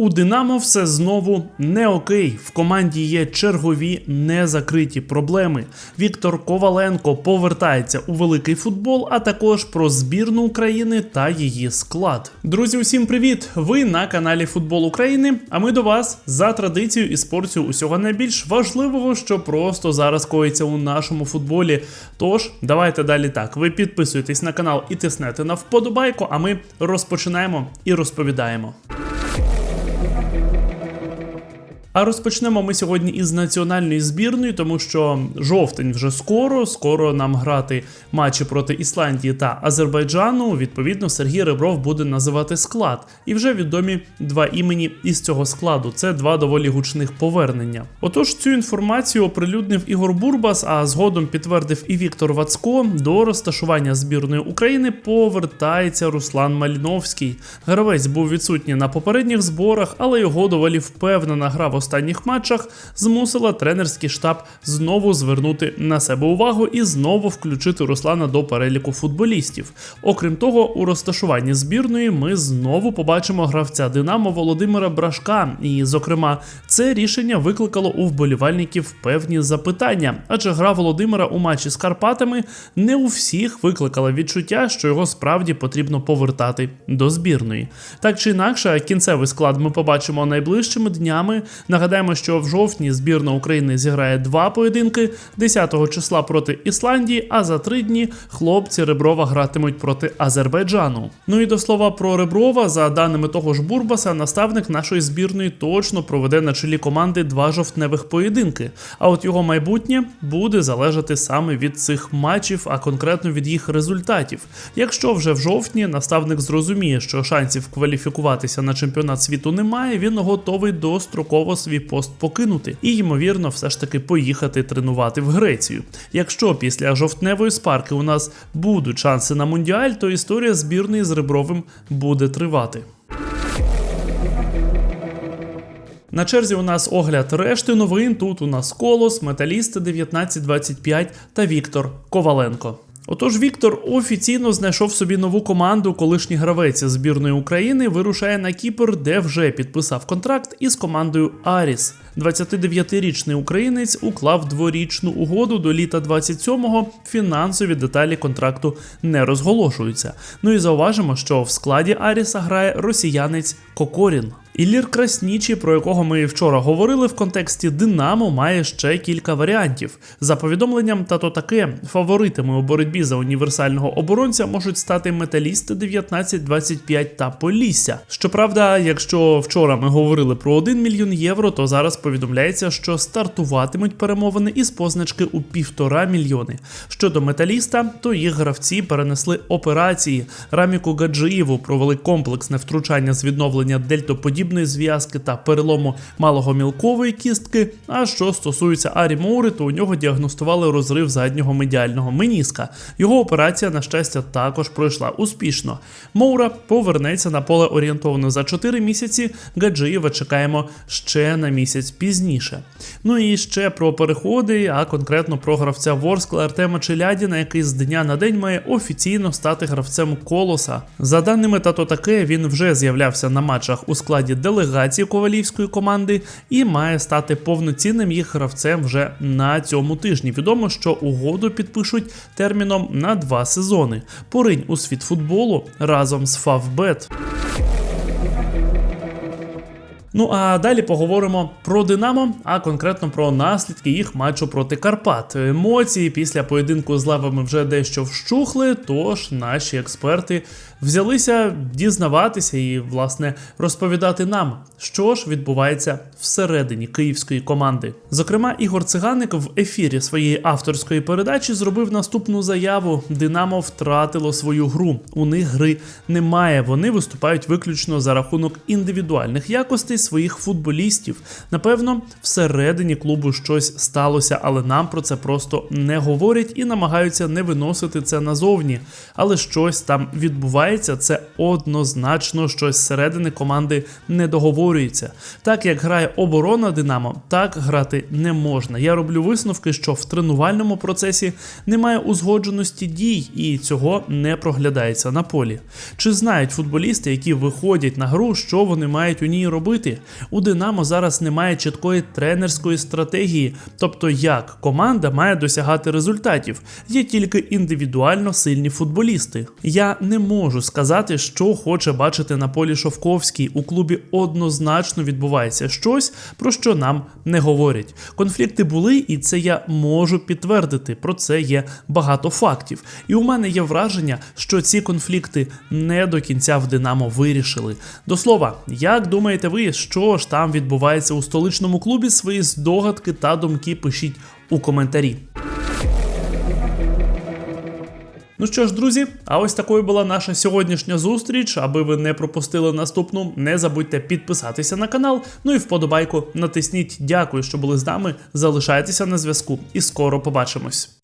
У Динамо все знову не окей. В команді є чергові незакриті проблеми. Віктор Коваленко повертається у великий футбол, а також про збірну України та її склад. Друзі, усім привіт! Ви на каналі Футбол України. А ми до вас за традицією і спортю усього найбільш важливого, що просто зараз коїться у нашому футболі. Тож давайте далі так. Ви підписуєтесь на канал і тиснете на вподобайку. А ми розпочинаємо і розповідаємо. А розпочнемо ми сьогодні із національної збірної, тому що жовтень вже скоро. Скоро нам грати матчі проти Ісландії та Азербайджану. Відповідно, Сергій Ребров буде називати склад. І вже відомі два імені із цього складу. Це два доволі гучних повернення. Отож, цю інформацію оприлюднив Ігор Бурбас, а згодом підтвердив і Віктор Вацко. До розташування збірної України повертається Руслан Маліновський. Гравець був відсутній на попередніх зборах, але його доволі впевнена гра в останніх матчах змусила тренерський штаб знову звернути на себе увагу і знову включити Руслана до переліку футболістів. Окрім того, у розташуванні збірної ми знову побачимо гравця Динамо Володимира Брашка. І, зокрема, це рішення викликало у вболівальників певні запитання, адже гра Володимира у матчі з Карпатами не у всіх викликала відчуття, що його справді потрібно повертати до збірної. Так чи інакше, кінцевий склад ми побачимо найближчими днями. Нагадаємо, що в жовтні збірна України зіграє два поєдинки 10 числа проти Ісландії, а за три дні хлопці Реброва гратимуть проти Азербайджану. Ну і до слова про Реброва, за даними того ж Бурбаса, наставник нашої збірної точно проведе на чолі команди два жовтневих поєдинки. А от його майбутнє буде залежати саме від цих матчів, а конкретно від їх результатів. Якщо вже в жовтні наставник зрозуміє, що шансів кваліфікуватися на чемпіонат світу немає, він готовий достроково свій пост покинути і, ймовірно, все ж таки поїхати тренувати в Грецію. Якщо після жовтневої спарки у нас будуть шанси на мундіаль, то історія збірної з Ребровим буде тривати. На черзі у нас огляд решти новин. Тут у нас Колос, Металісти 1925 та Віктор Коваленко. Отож, Віктор офіційно знайшов собі нову команду. Колишній гравець збірної України вирушає на Кіпр, де вже підписав контракт із командою Аріс. 29-річний українець уклав дворічну угоду до літа 27-го. Фінансові деталі контракту не розголошуються. Ну і зауважимо, що в складі Аріса грає росіянець Кокорін. Іллір Краснічі, про якого ми вчора говорили в контексті Динамо, має ще кілька варіантів. За повідомленням, та то таке фаворитами у боротьбі за універсального оборонця можуть стати металісти 19-25 та Полісся. Щоправда, якщо вчора ми говорили про 1 мільйон євро, то зараз повідомляється, що стартуватимуть перемовини із позначки у півтора мільйони. Щодо металіста, то їх гравці перенесли операції. Раміку Гаджиєву провели комплексне втручання з відновлення дельтоподібної зв'язки та перелому малого-мілкової кістки. А що стосується Арі Моури, то у нього діагностували розрив заднього медіального меніска. Його операція, на щастя, також пройшла успішно. Моура повернеться на поле орієнтовно за 4 місяці. Гаджиєва чекаємо ще на місяць пізніше. Ну і ще про переходи, а конкретно про гравця Ворскла Артема Челядіна, який з дня на день має офіційно стати гравцем колоса. За даними тато таке, він вже з'являвся на матчах у складі делегації ковалівської команди і має стати повноцінним їх гравцем вже на цьому тижні. Відомо, що угоду підпишуть терміном на два сезони. Поринь у світ футболу разом з Фавбет. Ну а далі поговоримо про Динамо, а конкретно про наслідки їх матчу проти Карпат. Емоції після поєдинку з лавами вже дещо вщухли, тож наші експерти взялися дізнаватися і, власне, розповідати нам, що ж відбувається всередині київської команди. Зокрема, Ігор Циганик в ефірі своєї авторської передачі зробив наступну заяву: Динамо втратило свою гру. У них гри немає. Вони виступають виключно за рахунок індивідуальних якостей своїх футболістів. Напевно, всередині клубу щось сталося, але нам про це просто не говорять і намагаються не виносити це назовні. Але щось там відбувається. Це однозначно щось зсередини команди не договорюється. Так як грає оборона Динамо, так грати не можна. Я роблю висновки, що в тренувальному процесі немає узгодженості дій, і цього не проглядається на полі. Чи знають футболісти, які виходять на гру, що вони мають у ній робити? Конфлікти. У Динамо зараз немає чіткої тренерської стратегії, тобто як команда має досягати результатів. Є тільки індивідуально сильні футболісти. Я не можу сказати, що хоче бачити на полі Шовковський. У клубі однозначно відбувається щось, про що нам не говорять. Конфлікти були, і це я можу підтвердити. Про це є багато фактів. І у мене є враження, що ці конфлікти не до кінця в Динамо вирішили. До слова, як думаєте ви, що ж там відбувається у столичному клубі? Свої здогадки та думки пишіть у коментарі. Ну що ж, друзі, а ось такою була наша сьогоднішня зустріч. Аби ви не пропустили наступну, не забудьте підписатися на канал. Ну і вподобайку натисніть. Дякую, що були з нами. Залишайтеся на зв'язку і скоро побачимось.